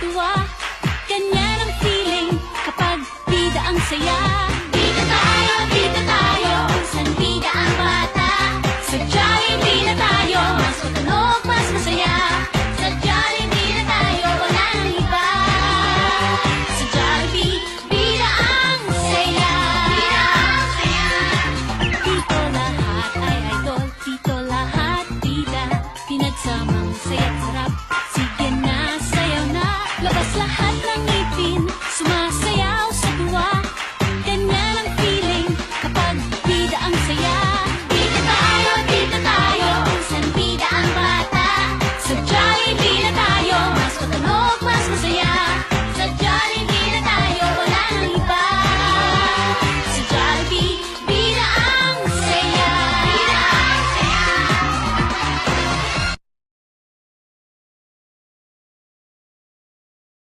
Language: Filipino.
tuwa Ganyan ang feeling kapag bida ang saya. Bida tayo, bida tayo, san bida ang bata? Sa Jollibee na tayo, mas matunog, mas masaya. Sa Jollibee tayo, wala nang iba Sa Jollibee, bida ang saya. Bida ang saya. Dito lahat ay idol, dito lahat bida Pinagsamang saya.